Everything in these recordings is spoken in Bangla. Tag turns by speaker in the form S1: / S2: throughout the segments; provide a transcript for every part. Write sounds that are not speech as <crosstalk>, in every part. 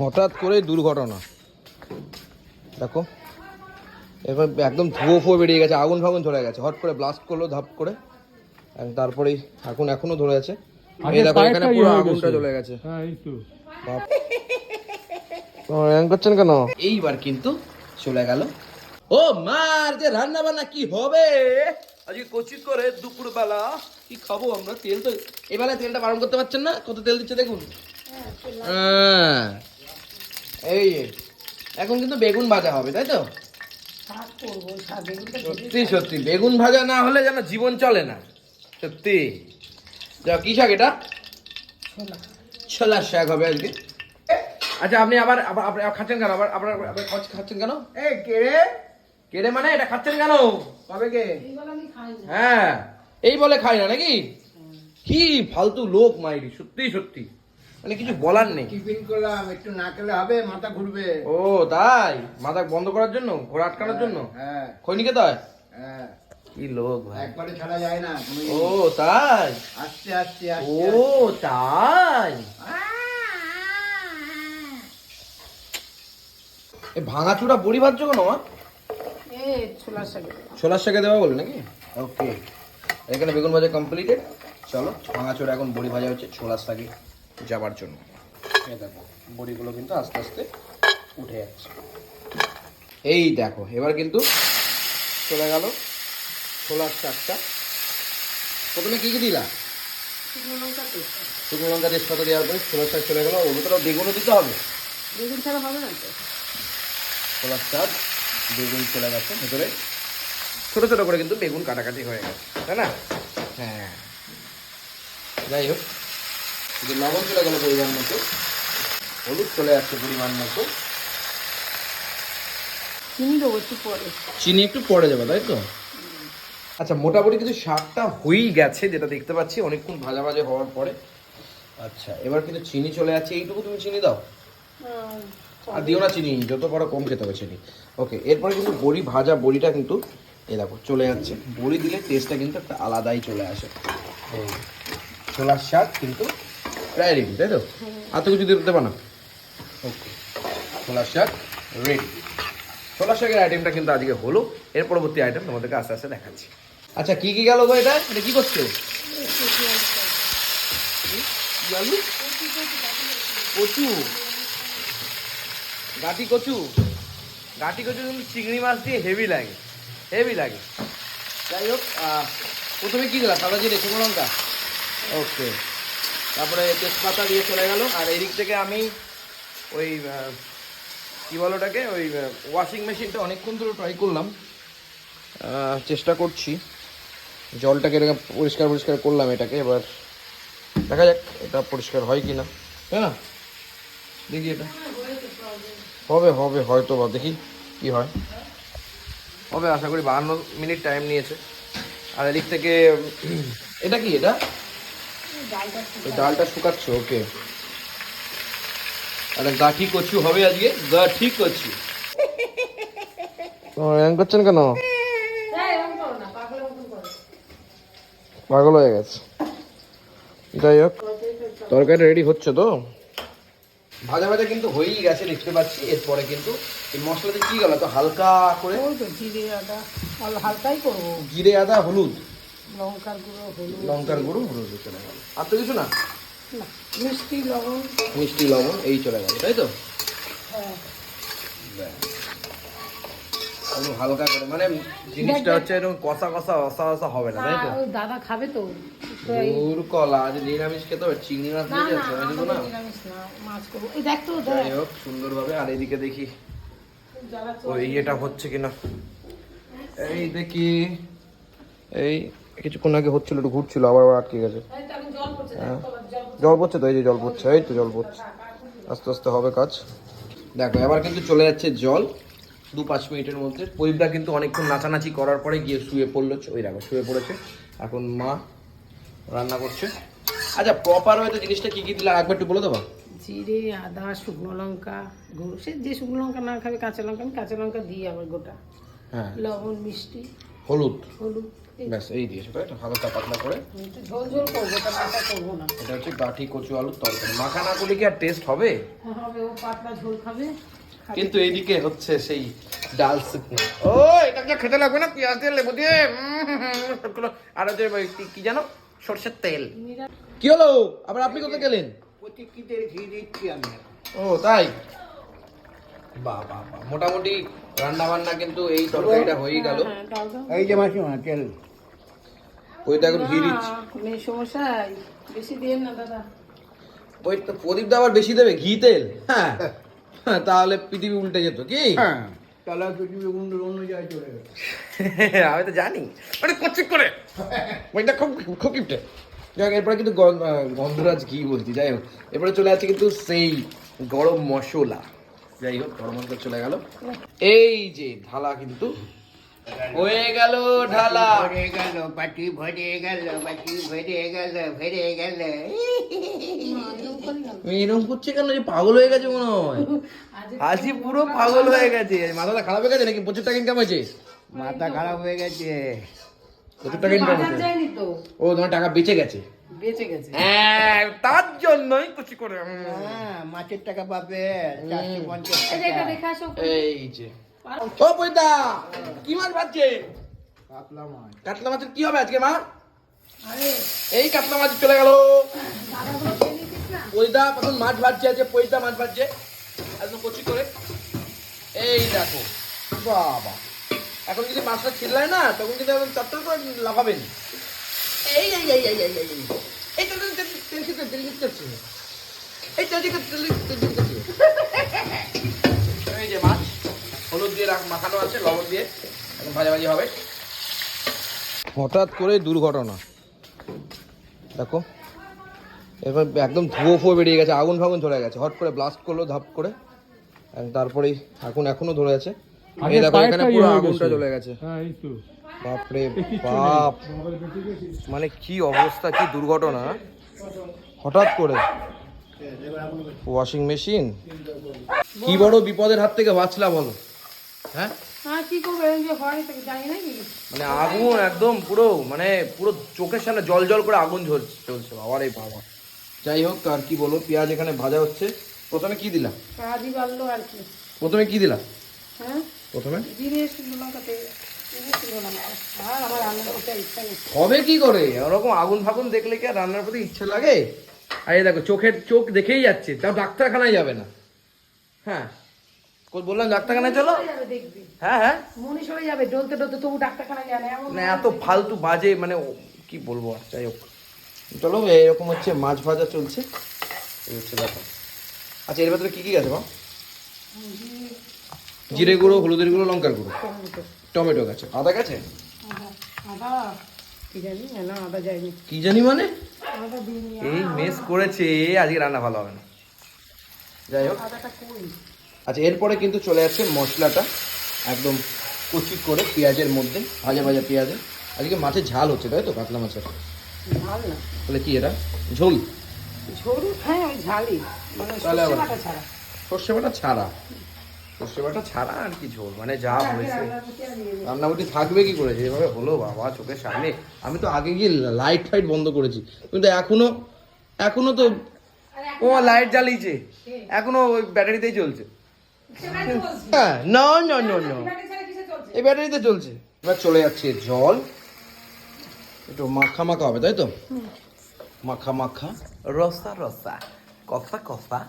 S1: হঠাৎ করে দুর্ঘটনা। দেখো এবার একদম ধুয়ো ফুয়ো বেরিয়ে গেছে আগুন ফাগুন ধরে গেছে। হট করে ব্লাস্ট করল ধাপ করে। আর তারপরেই এখন এখনও ধরে আছে। এই দেখো এখানে পুরো আগুনটা জ্বলে গেছে।
S2: হ্যাঁ এই তো।
S1: করছেন কেন? এইবার কিন্তু চলে গেল। ও মার যে রান্না বান্না কি হবে? আজকে কচি করে দুপুর বেলা কি খাব আমরা? তেল তো এবেলা তেলটা বারণ করতে পারছেন না? কত তেল দিচ্ছে দেখুন। হ্যাঁ। এই এখন কিন্তু বেগুন ভাজা হবে তাই তো? সত্যি সত্যি বেগুন ভাজা না হলে যেন জীবন চলে না সত্যি। যা কি শাক এটা? ছোলার শাক হবে আজকে। আচ্ছা আপনি আবার আবার খাচ্ছেন কেন? আবার আবার আবার খাচ্ছ- খাচ্ছেন কেন?
S3: এই কেড়ে।
S1: কেড়ে মানে এটা খাচ্ছেন কেন?
S3: কবে কে?
S1: হ্যাঁ এই বলে খাই না নাকি? কি ফালতু লোক মাইরি সত্যি সত্যি। মানে কিছু বলার নেই।
S3: টিফিন করলাম একটু না খেলে হবে মাথা ঘুরবে।
S1: ও তাই? মাথা বন্ধ করার জন্য? ঘোরা আটকানোর জন্য?
S3: হ্যাঁ
S1: খৈনিকে তাই
S3: হ্যাঁ?
S1: কি লোক ভাই।
S3: একবারে ছাড়া যায় না
S1: ও তাই?
S3: আস্তে আস্তে
S1: ও তাই? এ ভাঙাচুরা বড়ি ভাজছো কেন মা? ছোলার শাকে দেওয়া বলে নাকি? ওকে। এখানে বেগুন ভাজা কমপ্লিটেড চলো ভাঙাচোরা এখন বড়ি ভাজা হচ্ছে ছোলার শাকে। যাবার জন্য। এই দেখো বড়িগুলো কিন্তু আস্তে আস্তে উঠে যাচ্ছে। এই দেখো এবার কিন্তু চলে গেল ছোলার শাকটা। প্রথমে কি কি দিলা? শুকনো লঙ্কা তেজপাতা দেওয়ার পরে ছোলার শাক চলে গেলো। ওর ভিতরে বেগুনও দিতে হবে।
S4: বেগুন ছাড়া হবে না তো?
S1: ছোলার শাক বেগুন চলে গেছে ভেতরে। ছোটো ছোটো করে কিন্তু বেগুন কাটাকাটি হয়ে গেছে তাই না? হ্যাঁ। যাই হোক। শুধু লবণ চলে গেল পরিমাণ মতো। হলুদ চলে যাচ্ছে পরিমাণ মতো।
S4: চিনি দেবো একটু পরে।
S1: চিনি একটু পড়ে যাবে তাই তো? আচ্ছা মোটামুটি কিন্তু শাকটা হয়েই গেছে যেটা দেখতে পাচ্ছি। অনেকক্ষণ ভাজা ভাজা হওয়ার পরে। আচ্ছা এবার কিন্তু চিনি চলে যাচ্ছে এইটুকু তুমি চিনি দাও। আর দিও না চিনি যত বড় কম খেতে হবে চিনি। ওকে এরপরে কিন্তু বড়ি ভাজা বড়িটা কিন্তু এ দেখো চলে যাচ্ছে। বড়ি দিলে টেস্টটা কিন্তু একটা আলাদাই চলে আসে। ছোলার শাক কিন্তু প্রায় রেডি তাই তো? আর তো কিছু দিতে দেবো না। ওকে ছোলার শাক রেডি ছোলার শাকের আইটেমটা কিন্তু আজকে হলো। এর পরবর্তী আইটেম তোমাদেরকে আস্তে আস্তে দেখাচ্ছি। আচ্ছা কি কি গেল গো এটা? এটা কি করছ? কচু গাটি কচু। গাটি কচু কিন্তু চিংড়ি মাছ দিয়ে হেভি লাগে। হেভি লাগে। যাই হোক প্রথমে কি দিলাম সাদা জিরে শুকনো লঙ্কা ওকে তারপরে তেজপাতা দিয়ে চলে গেল। আর এদিক থেকে আমি ওই কি বলো ওটাকে? ওই ওয়াশিং মেশিনটা অনেকক্ষণ ধরে ট্রাই করলাম। চেষ্টা করছি। জলটাকে এরকম পরিষ্কার পরিষ্কার করলাম এটাকে। এবার দেখা যাক এটা পরিষ্কার হয় কি না তাই না? দেখি এটা। হবে হবে, হয়তো বা। দেখি কি হয়। হবে, আশা করি বাহান্ন মিনিট টাইম নিয়েছে। আর এদিক থেকে এটা কি এটা? এই ডালটা শুকাচ্ছ। ওকে আরে গাঠি কচু হবে আজকে গাঠি কচু। এরকম করছেন কেন? পাগল হয়ে গেছে। যাই হোক। তরকারি রেডি হচ্ছে তো? ভাজা ভাজা কিন্তু হয়েই গেছে দেখতে পাচ্ছি। এরপরে কিন্তু এই মশলাতে কি গেল? তো হালকা করে
S4: জিরে আদা অল্প হালকাই করব।
S1: জিরে আদা হলুদ।
S4: লঙ্কার গুঁড়ো হলুদ।
S1: লঙ্কার গুঁড়ো হলুদ চলে গেল আর তো কিছু না?
S4: মিষ্টি লবণ।
S1: মিষ্টি লবণ এই চলে গেল তাই তো?
S4: হ্যাঁ।
S1: হালকা করে মানে জিনিসটা হচ্ছে এরকম কষা কষা অসা অসা হবে না তাই তো?
S4: দাদা খাবে তো।
S1: দূর কলা আজ নিরামিষ খেতে হবে চিংড়ি মাছ
S4: না
S1: দিয়ে
S4: না
S1: যাচ্ছে আমি দেবো না?
S4: মাছ করব। এই দেখ তো
S1: যাই হোক সুন্দরভাবে আর এদিকে দেখি। ওই ইয়েটা হচ্ছে কিনা? এই দেখি এই কিছুক্ষণ আগে হচ্ছিল একটু ঘুরছিল আবার আবার আটকে গেছে। হ্যাঁ।
S4: তো, জল পড়ছে।
S1: তো? এই যে জল পড়ছে এই তো জল পড়ছে। আস্তে আস্তে হবে কাজ। দেখো এবার কিন্তু চলে যাচ্ছে জল। দু পাঁচ মিনিটের মধ্যে। প্রদীপটা কিন্তু অনেকক্ষণ নাচানাচি করার পরে গিয়ে শুয়ে পড়ল। ওই দেখো শুয়ে পড়েছে। এখন মা রান্না করছে। আচ্ছা প্রপার হয়তো জিনিসটা কী কী দিলে একবার একটু বলে দেবো?
S4: জিরে আদা শুকনো লঙ্কা গুঁড়ো। সে যে শুকনো লঙ্কা না খাবে কাঁচা লঙ্কা আমি কাঁচা লঙ্কা দিই আবার গোটা।
S1: হ্যাঁ।
S4: লবণ মিষ্টি।
S1: হলুদ।
S4: হলুদ।
S1: ব্যাস এই দিয়েছ তাই তো হালকা পাতলা করে।
S4: ঝোল ঝোল করব তা মাথা করব না।
S1: এটা হচ্ছে গাঠি কচু আলুর তরকারি। মাখা না করলে কি আর টেস্ট হবে?
S4: হবে ও পাতলা ঝোল খাবে।
S1: কিন্তু এইদিকে হচ্ছে সেই ডাল শুকনো ও এটাকে খেতে লাগবে না পেঁয়াজ দিয়ে লেবু দিয়ে। আর হচ্ছে কি- জানো সর্ষের তেল। কি হলো? আবার আপনি কোথায় গেলেন?
S3: প্রতীক্ষিতের ঘি দিচ্ছি আমি
S1: ও তাই? বাহ বাহ বাহ মোটামুটি রান্না বান্না কিন্তু এই তরকারিটা হয়েই গেল।
S4: হ্যাঁ,
S3: এই যে মাসিমা তেল।
S1: ওই তো এখন ঘি দিচ্ছি।
S4: সমস্যাই বেশি দিয়ে না দাদা।
S1: ওই তো প্রদীপ দা আবার বেশি দেবে ঘি তেল? হ্যাঁ। হ্যাঁ, তাহলে পৃথিবী উল্টে যেত কি?
S3: হ্যাঁ। তাহলে পৃথিবী অন্য অন্য জায়গায় চলে গেল। <laughs>
S1: আমি তো জানি। মানে কচ্ছি করে? ওইটা খুব খুব কিপটে। যাই হোক, এরপরে কিন্তু গন- গন্ধরাজ ঘি বলছি যাই হোক। এরপরে চলে আসছে কিন্তু সেই গরম মশলা। যাই হোক গরম চলে গেল। এই যে ঢালা কিন্তু হয়ে গেল ঢালা।
S3: ভরে গেল বাটি ভরে গেল বাটি ভরে গেল ভরে গেল।
S1: এরকম করছে কেন? যে পাগল হয়ে গেছে মনে হয়।
S4: আজ
S1: হাসি পুরো পাগল হয়ে গেছে। মাথাটা খারাপ হয়ে গেছে নাকি? প্রচুর টাকা ইনকাম হয়েছে?
S3: মাথা খারাপ হয়ে গেছে।
S1: প্রচুর টাকা ইনকাম হয়েছে ও তোমার টাকা বেঁচে গেছে।
S4: বেঁচে গেছে।
S1: হ্যাঁ, তার জন্যই কুচি করে
S3: হ্যাঁ মাছের টাকা পাবে চারশো পঞ্চাশ
S4: এই যে
S1: ও পয়দা কি মাছ ভাজছে?
S3: কাতলা মাছ।
S1: কাতলা মাছের কি হবে আজকে মা? এই কাতলা মাছ চলে গেল। পয়দা প্রথম মাছ ভাজছে আছে পয়দা মাছ ভাজছে। একদম কচি করে। এই দেখো বাবা। এখন যদি মাছটা ছিললাই না তখন কিন্তু একদম চট্টর করে লাফাবেন। হঠাৎ করে দুর্ঘটনা দেখো এবার একদম ধুয়ো ফুয়ো বেরিয়ে গেছে আগুন ফাগুন ধরে গেছে হট করে ব্লাস্ট করল ধাপ করে তারপরে আগুন এখনও ধরে আছে এই দেখো এখানে পুরো আগুনটা জ্বলে গেছে হ্যাঁ এই তো বাপরে বাপ। মানে কি অবস্থা কি দুর্ঘটনা? হঠাৎ করে। Washing machine? কি বড় বিপদের হাত থেকে বাঁচলা বলো হ্যাঁ?
S4: হ্যাঁ এই
S1: মানে আগুন একদম পুরো মানে পুরো চোখের সামনে জল জল করে আগুন ঝরছে চলছে বাবা রে বাবা। যাই হোক আর কি বলব পেঁয়াজ এখানে ভাজা হচ্ছে। প্রথমে কি দিলা? প্রথমে কি দিলা?
S4: হ্যাঁ?
S1: প্রথমে? হবে কি করে? ওরকম আগুন ফাগুন দেখলে কি আর রান্নার প্রতি ইচ্ছে লাগে? আর দেখো চোখের চোখ দেখেই যাচ্ছে তাও ডাক্তারখানায় যাবে না। হ্যাঁ। বললাম ডাক্তারখানায় চলো? হ্যাঁ হ্যাঁ।
S4: মনে সরে যাবে ডলতে ডলতে তবু ডাক্তারখানায় এমন
S1: মানে এত ফালতু বাজে মানে কি বলব আর যাই হোক। চলো এরকম হচ্ছে মাছ ভাজা চলছে। এই হচ্ছে ব্যাপার আচ্ছা এর ভেতরে কি কি আছে মা জিরে গুঁড়ো হলুদের গুঁড়ো লঙ্কার গুঁড়ো।
S4: টমেটো
S1: গেছে। আদা গাছে?
S4: আদা কি জানি না আদা যায়নি।
S1: কি জানি মানে?
S4: আদা দিইনি
S1: এই মেস করেছে আজকে রান্না ভালো হবে না। যাই হোক।
S4: আদাটা কই?
S1: আচ্ছা এরপরে কিন্তু চলে আসছে মশলাটা একদম কুচি করে পেঁয়াজের মধ্যে ভাজা ভাজা পেঁয়াজে। আজকে মাছের ঝাল হচ্ছে তাই তো কাতলা মাছের?
S4: ঝাল না।
S1: বলে কি এটা ঝোল?
S4: ঝোল হ্যাঁ ঝালই। মানে সর্ষে বাটা ছাড়া।
S1: সর্ষে বাটা ছাড়া? সর্ষে বাটা ছাড়া আর কি ঝোল মানে যা হয়েছে।
S4: ইয়ে নেই।
S1: রান্নাবাটি থাকবে কি করে? যেভাবে হলো বাবা চোখের সামনে। আমি তো আগে গিয়ে লাইট ফাইট বন্ধ করেছি। কিন্তু এখনও এখনও তো ও লাইট জ্বালিয়েছে। এখনও ওই ব্যাটারিতেই চলছে। হ্যাঁ না না না না এই ব্যাটারিতে চলছে। এবার চলে যাচ্ছে জল। একটু মাখা মাখা হবে তাই তো? মাখা মাখা। রসা রসা। কষা কষা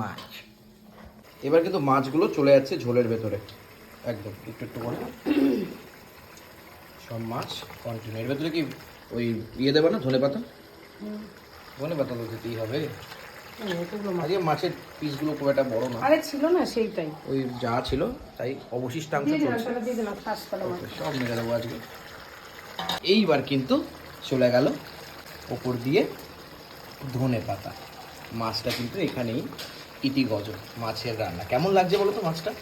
S1: মাছ। এবার কিন্তু মাছগুলো চলে যাচ্ছে ঝোলের ভেতরে। একদম একটু একটু করে। সব মাছ কন্টিনিউ এর ভেতরে কি ওই ইয়ে দেবে না ধনে পাতা? ধনে পাতা তো দিতেই হবে। আজকে মাছের পিসগুলো খুব একটা বড় না।
S4: আরে ছিল না সেইটাই।
S1: ওই যা ছিল তাই অবশিষ্টাংশ সব মেরে দেবো আজকে। এইবার কিন্তু চলে গেল ওপর দিয়ে ধনে পাতা। মাছটা কিন্তু এখানেই ইতি গজ মাছের রান্না। কেমন লাগছে বলো তো মাছটা?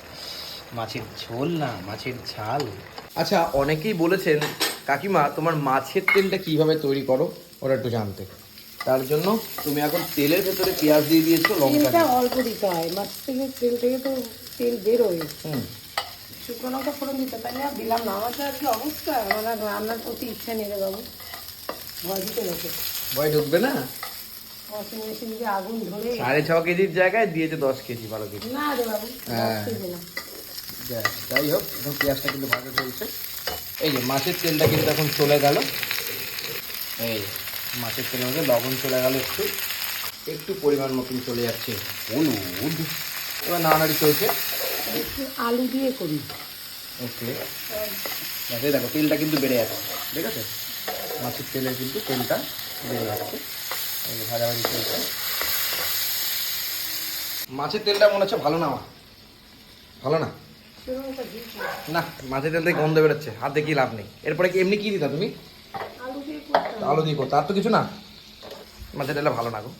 S1: মাছের ঝোল না মাছের ঝাল। আচ্ছা অনেকেই বলেছেন কাকিমা তোমার মাছের তেলটা কীভাবে তৈরি করো? ওরা একটু জানতে। তার জন্য তুমি এখন তেলের ভেতরে পেঁয়াজ দিয়ে দিয়েছ লঙ্কা
S4: অল্প দিতে হয়। মাছ থেকে তেল থেকে তো তেল বেরোয়
S1: হুম।
S4: শুকনো লঙ্কা ফোড়ন দিতে তাই আর দিলাম না। আমার তো আজকে অবস্থা। আমার রান্নার প্রতি ইচ্ছা নেই রে বাবু। ভয় দিতে গেছে
S1: ভয় ঢুকবে না?
S4: ওয়াশিং মেশিন দিয়ে আগুন ধরে
S1: সাড়ে ছ কেজির জায়গায় দিয়েছে দশ কেজি বারো কেজি।
S4: না রে বাবু
S1: হ্যাঁ। যাই- হোক এখন পেঁয়াজটা কিন্তু ভাজা চলছে। এই যে মাছের তেলটা কিন্তু এখন চলে গেল। এই মাছের তেলের মধ্যে লবণ চলে গেল একটু। একটু পরিমাণ মতন চলে যাচ্ছে হলুদ। এবার নাড়ানাড়ি চলছে।
S4: একটু আলু দিয়ে করি।
S1: ওকে। এই দেখো তেলটা কিন্তু বেড়ে যাচ্ছে। ঠিক আছে? মাছের তেলের কিন্তু তেলটা বেড়ে যাচ্ছে। ভাজাভাজি চলছে। মাছের তেলটা মনে হচ্ছে ভালো না আমার। ভালো না? না মাছের তেল থেকে গন্ধ বেরোচ্ছে হাত কি লাভ নেই। এরপরে কি এমনি কি দিতা তুমি?
S4: আলু দিয়ে করতাম।
S1: আলু দিয়ে করতে আর তো কিছু না? মাছের তেলটা ভালো না গো।